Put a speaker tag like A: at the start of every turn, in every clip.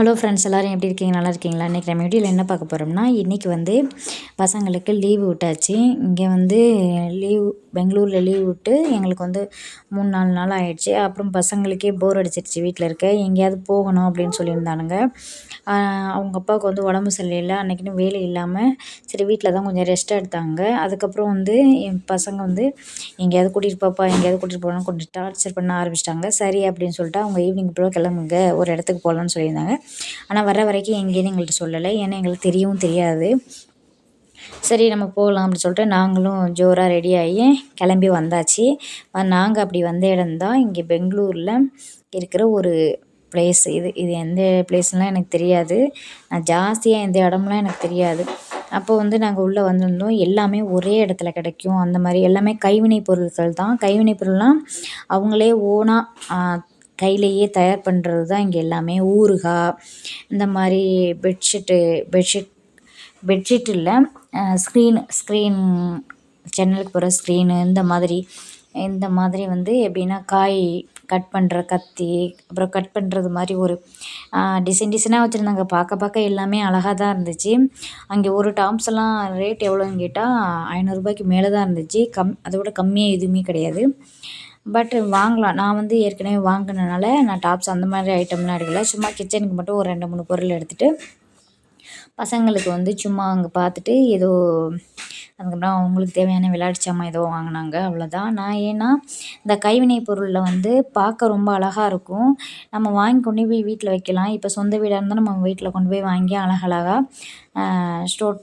A: hello friends எல்லோரும் எப்படி இருக்கீங்க நல்லா இருக்கீங்களா இன்றைக்கி நம்ம வீடியோவில் என்ன பார்க்க போகிறோம்னா இன்றைக்கி வந்து பசங்களுக்கு லீவு விட்டாச்சு இங்கே வந்து லீவ் பெங்களூரில் லீவ் விட்டு எங்களுக்கு வந்து மூணு நாலு நாள் ஆகிடுச்சு அப்புறம் பசங்களுக்கே போர் அடிச்சிருச்சு வீட்டில் இருக்க எங்கேயாவது போகணும் அப்படின்னு சொல்லியிருந்தானுங்க அவங்க அப்பாவுக்கு வந்து உடம்பு சரியில்லை அன்றைக்கின்னு வேலை இல்லாமல் சரி வீட்டில் தான் கொஞ்சம் ரெஸ்ட் எடுத்தாங்க அதுக்கப்புறம் வந்து என் பசங்க வந்து எங்கேயாவது கூட்டிகிட்டு பாப்பா எங்கேயாவது கூட்டிகிட்டு போகணும் கொஞ்சம் டார்ச்சர் பண்ண ஆரம்பிச்சிட்டாங்க சரி அப்படின்னு சொல்லிட்டு அவங்க ஈவினிங் போல் கிளம்புங்க ஒரு இடத்துக்கு போகலான்னு சொல்லியிருந்தாங்க ஆனால் வர வரைக்கும் எங்கேன்னு எங்கள்கிட்ட சொல்லலை ஏன்னா எங்களுக்கு தெரியவும் தெரியாது சரி நம்ம போகலாம் அப்படின்னு சொல்லிட்டு நாங்களும் ஜோராக ரெடி ஆகி கிளம்பி வந்தாச்சு நாங்கள் அப்படி வந்த இடம்தான் இங்கே பெங்களூரில் இருக்கிற ஒரு பிளேஸ் இது இது எந்த பிளேஸ்லாம் எனக்கு தெரியாது நான் ஜாஸ்தியாக எந்த இடம்லாம் எனக்கு தெரியாது அப்போ வந்து நாங்கள் உள்ளே வந்திருந்தோம் எல்லாமே ஒரே இடத்துல கிடைக்கும் அந்த மாதிரி எல்லாமே கைவினை பொருட்கள் தான் கைவினை பொருள்லாம் அவங்களே ஓனாக கையிலேயே தயார் பண்ணுறது தான் இங்கே எல்லாமே ஊறுகாய் இந்த மாதிரி பெட்ஷீட்டு பெட்ஷீட் பெட்ஷீட் இல்லை ஸ்க்ரீனு ஸ்க்ரீன் ஜன்னலுக்கு போகிற ஸ்க்ரீனு இந்த மாதிரி இந்த மாதிரி வந்து எப்படின்னா காய் கட் பண்ணுற கத்தி அப்புறம் கட் பண்ணுறது மாதிரி ஒரு டிசைன் டிசைனாக வச்சுருந்தாங்க பார்க்க பார்க்க எல்லாமே அழகாக தான் இருந்துச்சு அங்கே ஒரு டாம்ஸ் எல்லாம் ரேட் எவ்வளோன்னு கேட்டால் ஐநூறுரூபாய்க்கு மேலே தான் இருந்துச்சு கம் அதை விட கம்மியாக எதுவுமே கிடையாது பட் வாங்கலாம் நான் வந்து ஏற்கனவே வாங்கினனால நான் டாப்ஸ் அந்த மாதிரி ஐட்டம்லாம் எடுக்கல சும்மா கிச்சனுக்கு மட்டும் ஒரு ரெண்டு மூணு பொருள் எடுத்துகிட்டு பசங்களுக்கு வந்து சும்மா அங்கே பார்த்துட்டு ஏதோ அதுக்கப்புறம் அவங்களுக்கு தேவையான விளையாட்டு சாமான் ஏதோ வாங்கினாங்க அவ்வளோதான் நான் ஏன்னா இந்த கைவினை பொருளில் வந்து பார்க்க ரொம்ப அழகாக இருக்கும் நம்ம வாங்கி கொண்டு போய் வீட்டில் வைக்கலாம் இப்போ சொந்த வீடாக இருந்தால் நம்ம வீட்டில் கொண்டு போய் வாங்கி அழகழகாக ஸ்டோர்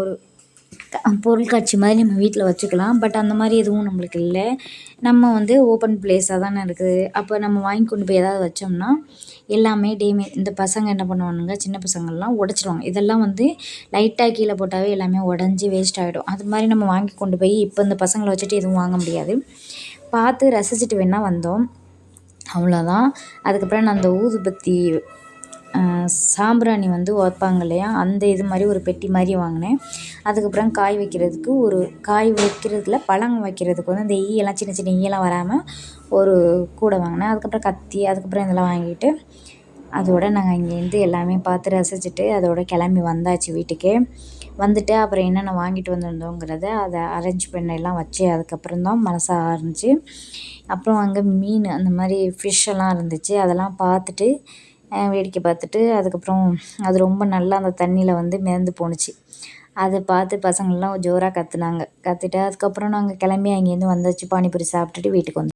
A: ஒரு பொருட்காட்சி மாதிரி நம்ம வீட்டில் வச்சுக்கலாம் பட் அந்த மாதிரி எதுவும் நம்மளுக்கு இல்லை நம்ம வந்து ஓப்பன் பிளேஸாக தானே இருக்குது அப்போ நம்ம வாங்கி கொண்டு போய் ஏதாவது வச்சோம்னா எல்லாமே டேமே இந்த பசங்க என்ன பண்ணுவானுங்க சின்ன பசங்கள்லாம் உடச்சிடுவாங்க இதெல்லாம் வந்து லைட்டாக கீழே போட்டாவே எல்லாமே உடஞ்சி வேஸ்ட் ஆகிடும் அது மாதிரி நம்ம வாங்கி கொண்டு போய் இப்போ இந்த பசங்களை வச்சுட்டு எதுவும் வாங்க முடியாது பார்த்து ரசிச்சுட்டு வேணால் வந்தோம் அவ்வளோதான் அதுக்கப்புறம் நான் அந்த ஊதுபத்தி சாம்பிராணி வந்து வைப்பாங்க இல்லையா அந்த இது மாதிரி ஒரு பெட்டி மாதிரி வாங்கினேன் அதுக்கப்புறம் காய் வைக்கிறதுக்கு ஒரு காய் வைக்கிறதுல பழங்க வைக்கிறதுக்கு வந்து இந்த ஈயெல்லாம் சின்ன சின்ன ஈயெல்லாம் வராமல் ஒரு கூடை வாங்கினேன் அதுக்கப்புறம் கத்தி அதுக்கப்புறம் இதெல்லாம் வாங்கிட்டு அதோடு நாங்கள் இங்கேருந்து எல்லாமே பார்த்து ரசிச்சுட்டு அதோட கிளம்பி வந்தாச்சு வீட்டுக்கே வந்துட்டு அப்புறம் என்னென்ன வாங்கிட்டு வந்திருந்தோங்கிறத அதை அரேஞ்ச் எல்லாம் வச்சு அதுக்கப்புறம் தான் மனசாக ஆரம்பிச்சு அப்புறம் அங்கே மீன் அந்த மாதிரி ஃபிஷ்ஷெல்லாம் இருந்துச்சு அதெல்லாம் பார்த்துட்டு வேடிக்கை பார்த்துட்டு அதுக்கப்புறம் அது ரொம்ப நல்லா அந்த தண்ணியில் வந்து மிதந்து போணுச்சு அதை பார்த்து பசங்கள்லாம் ஜோராக கத்துனாங்க கத்திட்டு அதுக்கப்புறம் நாங்கள் கிளம்பி அங்கேருந்து வந்தாச்சு பானிபூரி சாப்பிட்டுட்டு வீட்டுக்கு வந்தோம்